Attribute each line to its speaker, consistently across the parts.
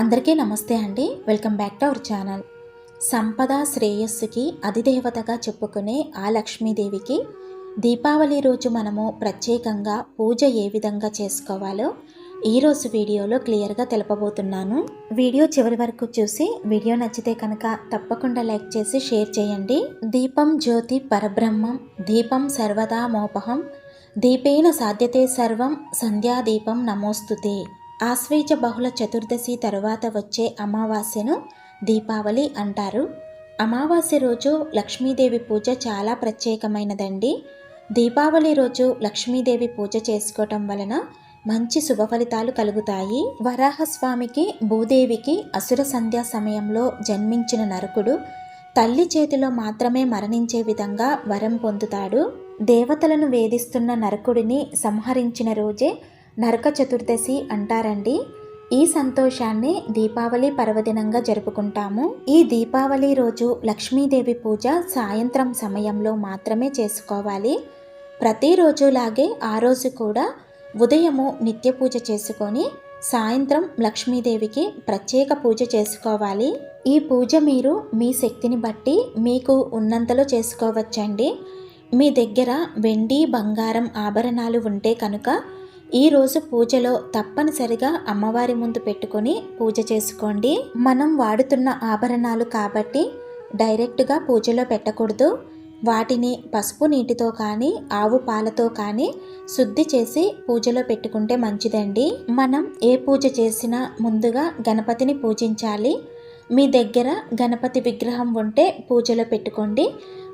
Speaker 1: అందరికీ నమస్తే అండి. Welcome back to our channel. సంపద శ్రేయస్సుకి అధిదేవతగా చెప్పుకునే ఆ లక్ష్మీదేవికి దీపావళి రోజు మనము ప్రత్యేకంగా పూజ ఏ విధంగా చేసుకోవాలో ఈరోజు వీడియోలో క్లియర్గా తెలుపబోతున్నాను. వీడియో చివరి వరకు చూసి వీడియో నచ్చితే కనుక తప్పకుండా లైక్ చేసి షేర్ చేయండి. దీపం జ్యోతి పరబ్రహ్మం దీపం సర్వదా మోపహం దీపేన సాధ్యతే సర్వం సంధ్యాదీపం నమోస్తుతే. ఆశ్వేజ బహుళ చతుర్దశి తరువాత వచ్చే అమావాస్యను దీపావళి అంటారు. అమావాస్య రోజు లక్ష్మీదేవి పూజ చాలా ప్రత్యేకమైనదండి. దీపావళి రోజు లక్ష్మీదేవి పూజ చేసుకోవటం వలన మంచి శుభ ఫలితాలు కలుగుతాయి. వరాహస్వామికి భూదేవికి అసుర సంధ్యా సమయంలో జన్మించిన నరకుడు తల్లి చేతిలో మాత్రమే మరణించే విధంగా వరం పొందుతాడు. దేవతలను వేధిస్తున్న నరకుడిని సంహరించిన రోజే నరక చతుర్దశి అంటారండి. ఈ సంతోషాన్ని దీపావళి పర్వదినంగా జరుపుకుంటాము. ఈ దీపావళి రోజు లక్ష్మీదేవి పూజ సాయంత్రం సమయంలో మాత్రమే చేసుకోవాలి. ప్రతిరోజులాగే ఆ రోజు కూడా ఉదయము నిత్య పూజ చేసుకొని సాయంత్రం లక్ష్మీదేవికి ప్రత్యేక పూజ చేసుకోవాలి. ఈ పూజ మీరు మీ శక్తిని బట్టి మీకు ఉన్నంతలో చేసుకోవచ్చండి. మీ దగ్గర వెండి బంగారం ఆభరణాలు ఉంటే కనుక ఈరోజు పూజలో తప్పనిసరిగా అమ్మవారి ముందు పెట్టుకొని పూజ చేసుకోండి. మనం వాడుతున్న ఆభరణాలు కాబట్టి డైరెక్ట్గా పూజలో పెట్టకూడదు. వాటిని పసుపు నీటితో కానీ ఆవు పాలతో కానీ శుద్ధి చేసి పూజలో పెట్టుకుంటే మంచిదండి. మనం ఏ పూజ చేసినా ముందుగా గణపతిని పూజించాలి. మీ దగ్గర గణపతి విగ్రహం ఉంటే పూజలో పెట్టుకోండి.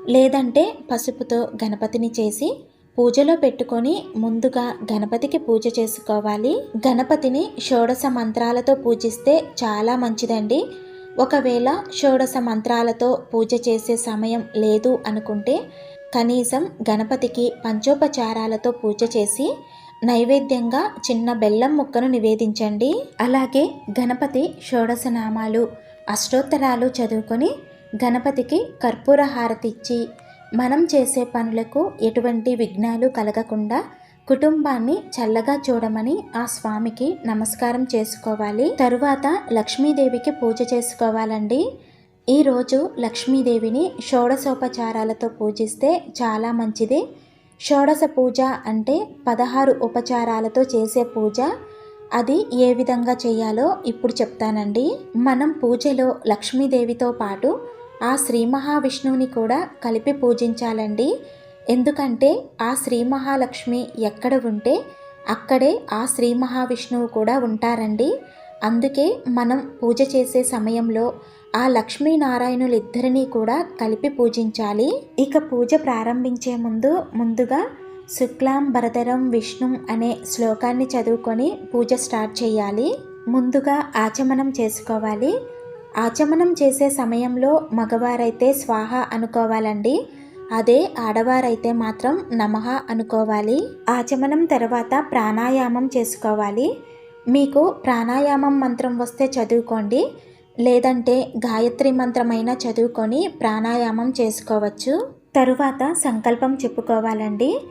Speaker 1: లేదంటే పసుపుతో గణపతిని చేసి పూజలో పెట్టుకొని ముందుగా గణపతికి పూజ చేసుకోవాలి. గణపతిని షోడశ మంత్రాలతో పూజిస్తే చాలా మంచిదండి. ఒకవేళ షోడశ మంత్రాలతో పూజ చేసే సమయం లేదు అనుకుంటే కనీసం గణపతికి పంచోపచారాలతో పూజ చేసి నైవేద్యంగా చిన్న బెల్లం ముక్కను నివేదించండి. అలాగే గణపతి షోడశ నామాలు అష్టోత్తరాలు చదువుకొని గణపతికి కర్పూర హారతి ఇచ్చి మనం చేసే పనులకు ఎటువంటి విఘ్నాలు కలగకుండా కుటుంబాన్ని చల్లగా చూడమని ఆ స్వామికి నమస్కారం చేసుకోవాలి. తరువాత లక్ష్మీదేవికి పూజ చేసుకోవాలండి. ఈరోజు లక్ష్మీదేవిని షోడశోపచారాలతో పూజిస్తే చాలా మంచిది. షోడశ పూజ అంటే పదహారు ఉపచారాలతో చేసే పూజ. అది ఏ విధంగా చేయాలో ఇప్పుడు చెప్తానండి. మనం పూజలో లక్ష్మీదేవితో పాటు ఆ శ్రీ మహావిష్ణువుని కూడా కలిపి పూజించాలండి. ఎందుకంటే ఆ శ్రీ మహాలక్ష్మి ఎక్కడ ఉంటే అక్కడే ఆ శ్రీ మహావిష్ణువు కూడా ఉంటారండి. అందుకే మనం పూజ చేసే సమయంలో ఆ లక్ష్మీనారాయణులు ఇద్దరినీ కూడా కలిపి పూజించాలి. ఇక పూజ ప్రారంభించే ముందు ముందుగా శుక్లాం భరతరం విష్ణు అనే శ్లోకాన్ని చదువుకొని పూజ స్టార్ట్ చేయాలి. ముందుగా ఆచమనం చేసుకోవాలి. ఆచమనం చేసే సమయంలో మగవారైతే స్వాహ అనుకోవాలండి. అదే ఆడవారైతే మాత్రం నమః అనుకోవాలి. ఆచమనం తర్వాత ప్రాణాయామం చేసుకోవాలి. మీకు ప్రాణాయామం మంత్రం వస్తే చదువుకోండి. లేదంటే గాయత్రి మంత్రమైన చదువుకొని ప్రాణాయామం చేసుకోవచ్చు. తరువాత సంకల్పం చెప్పుకోవాలండి.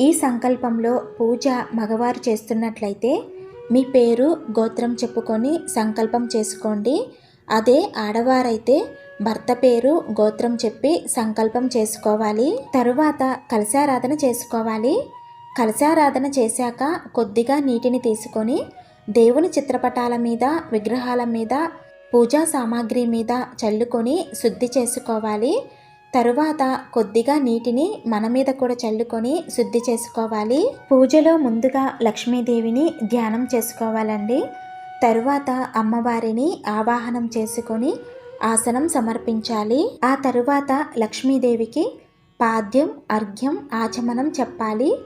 Speaker 1: ఈ సంకల్పంలో పూజ మగవారు చేస్తున్నట్లయితే మీ పేరు గోత్రం చెప్పుకొని సంకల్పం చేసుకోండి. అదే ఆడవారైతే భర్త పేరు గోత్రం చెప్పి సంకల్పం చేసుకోవాలి. తరువాత కలశారాధన చేసుకోవాలి. కలశారాధన చేశాక కొద్దిగా నీటిని తీసుకొని దేవుని చిత్రపటాల మీద విగ్రహాల మీద పూజా సామాగ్రి మీద చల్లుకొని శుద్ధి చేసుకోవాలి. తరువాత కొద్దిగా నీటిని మన మీద కూడా చల్లుకొని శుద్ధి చేసుకోవాలి. పూజలో ముందుగా లక్ష్మీదేవిని ధ్యానం చేసుకోవాలండి. తరువాత అమ్మవారిని ఆవాహనం చేసుకొని ఆసనం సమర్పించాలి. ఆ తరువాత లక్ష్మీదేవికి పాద్యం అర్ఘ్యం ఆచమనం చెప్పాలి.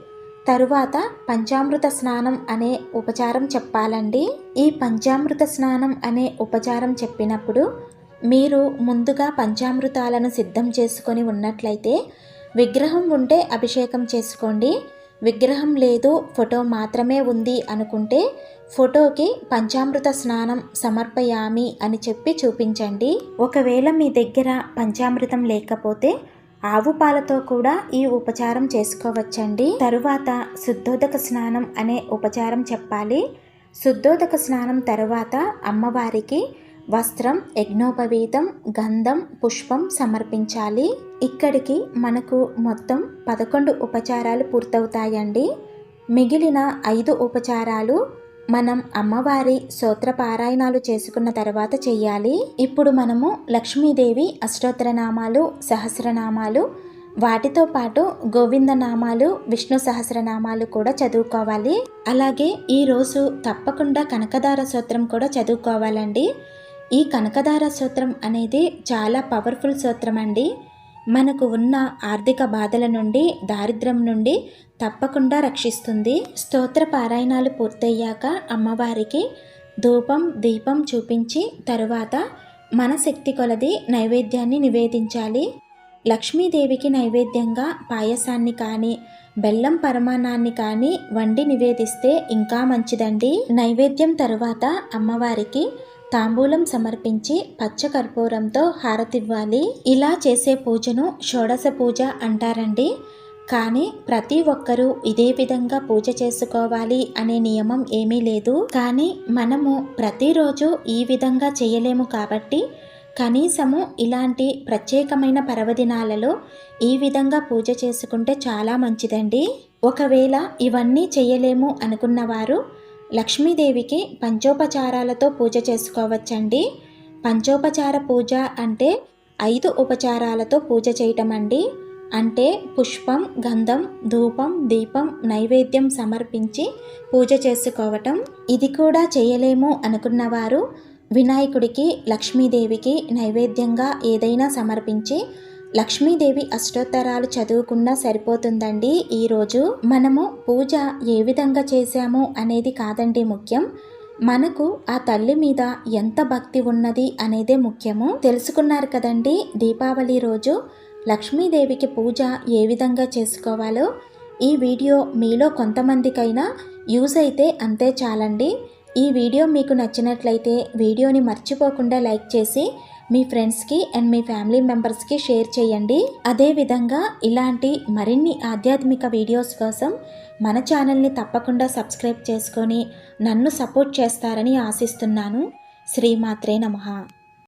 Speaker 1: తరువాత పంచామృత స్నానం అనే ఉపచారం చెప్పాలండి. ఈ పంచామృత స్నానం అనే ఉపచారం చెప్పినప్పుడు మీరు ముందుగా పంచామృతాలను సిద్ధం చేసుకొని ఉన్నట్లయితే విగ్రహం ఉంటే అభిషేకం చేసుకోండి. విగ్రహం లేదు ఫోటో మాత్రమే ఉంది అనుకుంటే ఫోటోకి పంచామృత స్నానం సమర్పయామి అని చెప్పి చూపించండి. ఒకవేళ మీ దగ్గర పంచామృతం లేకపోతే ఆవు పాలతో కూడా ఈ ఉపచారం చేసుకోవచ్చండి. తరువాత శుద్ధోదక స్నానం అనే ఉపచారం చెప్పాలి. శుద్ధోదక స్నానం తరువాత అమ్మవారికి వస్త్రం యజ్ఞోపవీతం గంధం పుష్పం సమర్పించాలి. ఇక్కడికి మనకు మొత్తం పదకొండు ఉపచారాలు పూర్తవుతాయండి. మిగిలిన ఐదు ఉపచారాలు మనం అమ్మవారి స్తోత్ర పారాయణాలు చేసుకున్న తర్వాత చేయాలి ఇప్పుడు మనము లక్ష్మీదేవి అష్టోత్తరనామాలు సహస్రనామాలు వాటితో పాటు గోవింద నామాలు విష్ణు సహస్రనామాలు కూడా చదువుకోవాలి. అలాగే ఈరోజు తప్పకుండా కనకదార సూత్రం కూడా చదువుకోవాలండి. ఈ కనకదార సూత్రం అనేది చాలా పవర్ఫుల్ సూత్రం అండి. మనకు ఉన్న ఆర్థిక బాధల నుండి దారిద్ర్యం నుండి తప్పకుండా రక్షిస్తుంది. స్తోత్ర పారాయణాలు పూర్తయ్యాక అమ్మవారికి ధూపం దీపం చూపించి తరువాత మన శక్తి కొలది నైవేద్యాన్ని నివేదించాలి. లక్ష్మీదేవికి నైవేద్యంగా పాయసాన్ని కానీ బెల్లం పరమాణాన్ని కానీ వండి నివేదిస్తే ఇంకా మంచిదండి. నైవేద్యం తరువాత అమ్మవారికి తాంబూలం సమర్పించి పచ్చకర్పూరంతో హారతివ్వాలి. ఇలా చేసే పూజను షోడశ పూజ అంటారండి. కానీ ప్రతి ఒక్కరూ ఇదే విధంగా పూజ చేసుకోవాలి అనే నియమం ఏమీ లేదు. కానీ మనము ప్రతిరోజు ఈ విధంగా చేయలేము కాబట్టి కనీసము ఇలాంటి ప్రత్యేకమైన పర్వదినాలలో ఈ విధంగా పూజ చేసుకుంటే చాలా మంచిదండి. ఒకవేళ ఇవన్నీ చేయలేము అనుకున్నవారు లక్ష్మీదేవికి పంచోపచారాలతో పూజ చేసుకోవచ్చండి. పంచోపచార పూజ అంటే ఐదు ఉపచారాలతో పూజ చేయటం అండి అంటే పుష్పం గంధం ధూపం దీపం నైవేద్యం సమర్పించి పూజ చేసుకోవటం. ఇది కూడా చేయలేము అనుకున్నవారు వినాయకుడికి లక్ష్మీదేవికి నైవేద్యంగా ఏదైనా సమర్పించి లక్ష్మీదేవి అష్టోత్తరాలు చదువుకున్నా సరిపోతుందండి. ఈరోజు మనము పూజ ఏ విధంగా చేశాము అనేది కాదండి ముఖ్యం. మనకు ఆ తల్లి మీద ఎంత భక్తి ఉన్నది అనేదే ముఖ్యము. తెలుసుకున్నారు కదండి దీపావళి రోజు లక్ష్మీదేవికి పూజ ఏ విధంగా చేసుకోవాలో. ఈ వీడియో మీలో కొంతమందికైనా యూజ్ అయితే అంతే చాలండి. ఈ వీడియో మీకు నచ్చినట్లయితే వీడియోని మర్చిపోకుండా లైక్ చేసి మీ ఫ్రెండ్స్కి అండ్ మీ ఫ్యామిలీ మెంబర్స్కి షేర్ చేయండి. అదేవిధంగా ఇలాంటి మరిన్ని ఆధ్యాత్మిక వీడియోస్ కోసం మన ఛానల్ని తప్పకుండా సబ్స్క్రైబ్ చేసుకొని నన్ను సపోర్ట్ చేస్తారని ఆశిస్తున్నాను. శ్రీమాత్రే నమః.